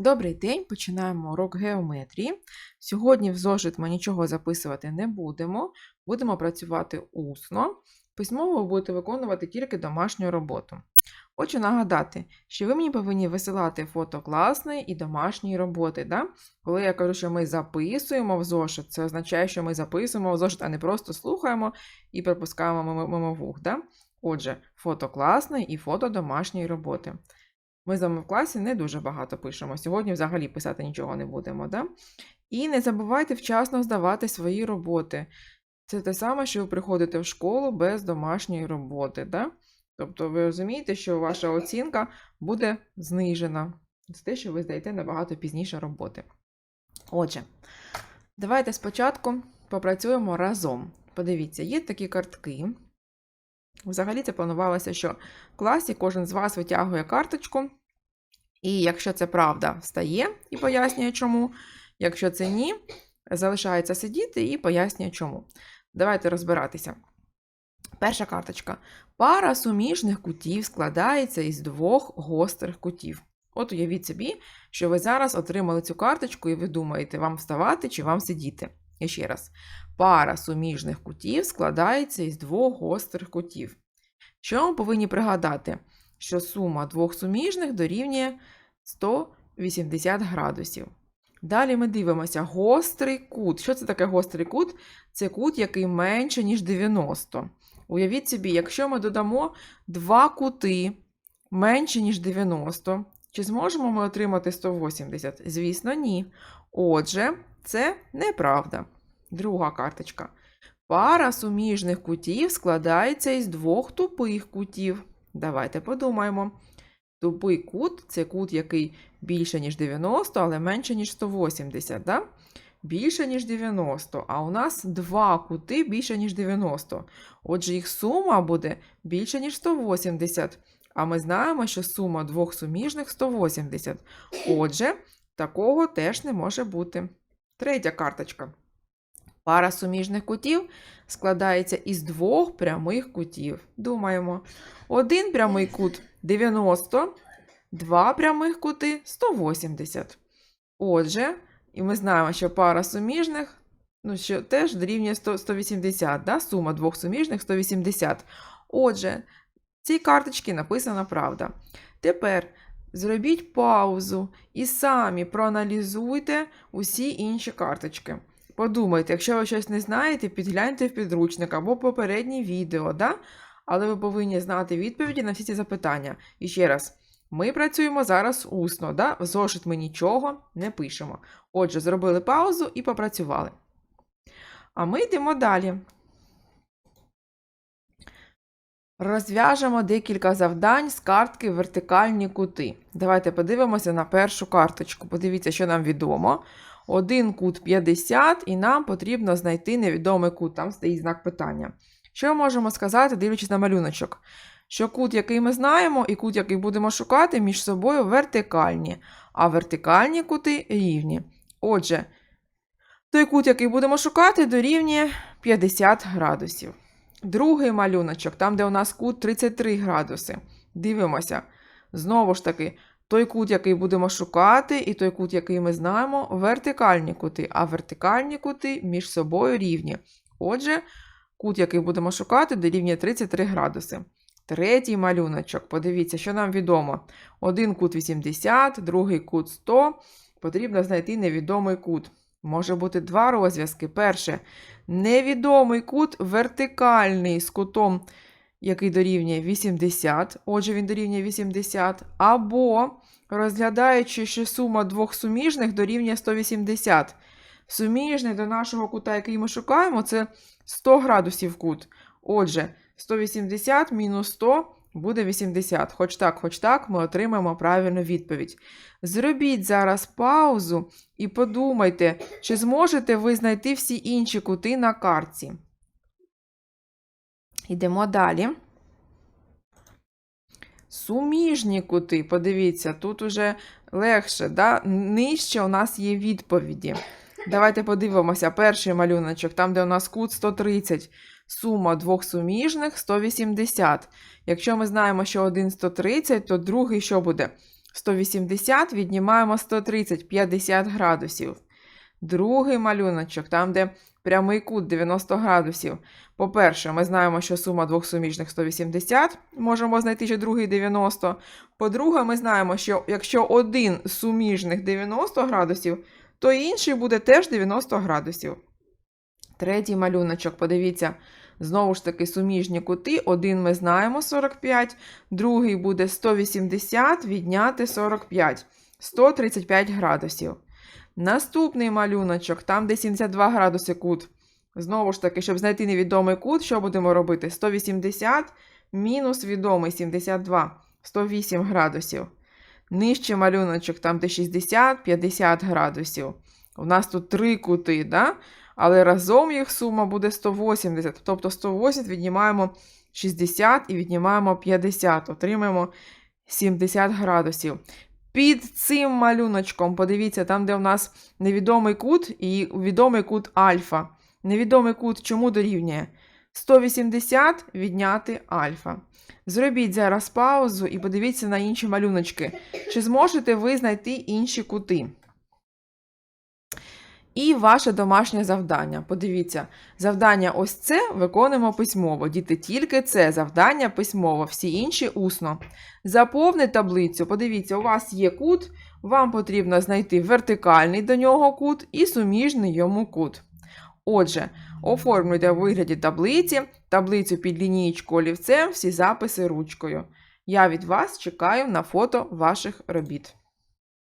Добрий день, починаємо урок геометрії. Сьогодні в зошит ми нічого записувати не будемо, будемо працювати усно. Письмово ви будете виконувати тільки домашню роботу. Хочу нагадати, що ви мені повинні висилати фото класної і домашньої роботи. Да? Коли я кажу, що ми записуємо в зошит, це означає, що ми записуємо в зошит, а не просто слухаємо і пропускаємо мимо, вух. Да? Отже, фото класної і фото домашньої роботи. Ми з вами в класі не дуже багато пишемо. Сьогодні взагалі писати нічого не будемо. Да? І не забувайте вчасно здавати свої роботи. Це те саме, що ви приходите в школу без домашньої роботи. Да? Тобто ви розумієте, що ваша оцінка буде знижена. Це те, що ви здаєте набагато пізніше роботи. Отже, давайте спочатку попрацюємо разом. Подивіться, є такі картки. Взагалі це планувалося, що в класі кожен з вас витягує карточку, і якщо це правда, встає і пояснює чому. Якщо це ні, залишається сидіти і пояснює чому. Давайте розбиратися. Перша карточка. Пара суміжних кутів складається із двох гострих кутів. От уявіть собі, що ви зараз отримали цю карточку, і ви думаєте, вам вставати чи вам сидіти. І ще раз. Пара суміжних кутів складається із двох гострих кутів. Що ми повинні пригадати? Що сума двох суміжних дорівнює 180 градусів. Далі ми дивимося гострий кут. Що це таке гострий кут? Це кут, який менше, ніж 90. Уявіть собі, якщо ми додамо два кути менше, ніж 90, чи зможемо ми отримати 180? Звісно, ні. Отже, це неправда. Друга карточка. Пара суміжних кутів складається із двох тупих кутів. Давайте подумаємо. Тупий кут це кут, який більше, ніж 90, але менше, ніж 180. Да? Більше, ніж 90. А у нас два кути більше, ніж 90. Отже, їх сума буде більше, ніж 180. А ми знаємо, що сума двох суміжних 180. Отже, такого теж не може бути. Третя карточка. Пара суміжних кутів складається із двох прямих кутів. Думаємо, один прямий кут 90, два прямих кути 180. Отже, і ми знаємо, що пара суміжних ну, що теж дорівнює 100, 180, да? сума двох суміжних 180. Отже, в цій карточці написана правда. Тепер зробіть паузу і самі проаналізуйте усі інші карточки. Подумайте, якщо ви щось не знаєте, підгляньте в підручник або попереднє відео, да? але ви повинні знати відповіді на всі ці запитання. І ще раз, ми працюємо зараз усно, да? в зошит ми нічого не пишемо. Отже, зробили паузу і попрацювали. А ми йдемо далі. Розв'яжемо декілька завдань з картки вертикальні кути. Давайте подивимося на першу карточку. Подивіться, що нам відомо. Один кут 50, і нам потрібно знайти невідомий кут. Там стоїть знак питання. Що ми можемо сказати, дивлячись на малюночок? Що кут, який ми знаємо, і кут, який будемо шукати, між собою вертикальні, а вертикальні кути рівні. Отже, той кут, який будемо шукати, дорівнює 50 градусів. Другий малюночок, там, де у нас кут 33 градуси. Дивимося. Знову ж таки, той кут, який будемо шукати, і той кут, який ми знаємо, вертикальні кути, а вертикальні кути між собою рівні. Отже, кут, який будемо шукати, дорівнює 33 градуси. Третій малюночок. Подивіться, що нам відомо. Один кут 80, другий кут 100. Потрібно знайти невідомий кут. Може бути два розв'язки. Перше, невідомий кут вертикальний з кутом, який дорівнює 80, отже, він дорівнює 80, або розглядаючи, що сума двох суміжних дорівнює 180. Суміжний до нашого кута, який ми шукаємо, це 100 градусів кут. Отже, 180 мінус 100 буде 80. Хоч так, хоч так, ми отримаємо правильну відповідь. Зробіть зараз паузу і подумайте, чи зможете ви знайти всі інші кути на картці. Йдемо далі. Суміжні кути. Подивіться, тут уже легше, да? нижче у нас є відповіді. Давайте подивимося. Перший малюночок, там, де у нас кут 130. Сума двох суміжних 180. Якщо ми знаємо, що один 130, то другий що буде? 180 віднімаємо 130, 50 градусів. Другий малюночок, там, де прямий кут 90 градусів. По-перше, ми знаємо, що сума двох суміжних 180, можемо знайти ще другий 90. По-друге, ми знаємо, що якщо один суміжних 90 градусів, то інший буде теж 90 градусів. Третій малюночок, подивіться, знову ж таки суміжні кути. Один ми знаємо 45, другий буде 180 відняти 45, 135 градусів. Наступний малюночок, там де 72 градуси кут. Знову ж таки, щоб знайти невідомий кут, що будемо робити? 180 мінус відомий 72, 108 градусів. Нижче малюночок, там де 60, 50 градусів. У нас тут три кути, да? але разом їх сума буде 180. Тобто 180 віднімаємо 60 і віднімаємо 50. Отримаємо 70 градусів. Під цим малюночком, подивіться, там, де у нас невідомий кут і відомий кут альфа. Невідомий кут чому дорівнює? 180 відняти альфа. Зробіть зараз паузу і подивіться на інші малюночки. Чи зможете ви знайти інші кути? І ваше домашнє завдання. Подивіться, завдання ось це виконуємо письмово. Діти, тільки це завдання письмово, всі інші усно. Заповни таблицю. Подивіться, у вас є кут, вам потрібно знайти вертикальний до нього кут і суміжний йому кут. Отже, оформлюйте в вигляді таблиці, таблицю під лінієчку олівцем, всі записи ручкою. Я від вас чекаю на фото ваших робіт.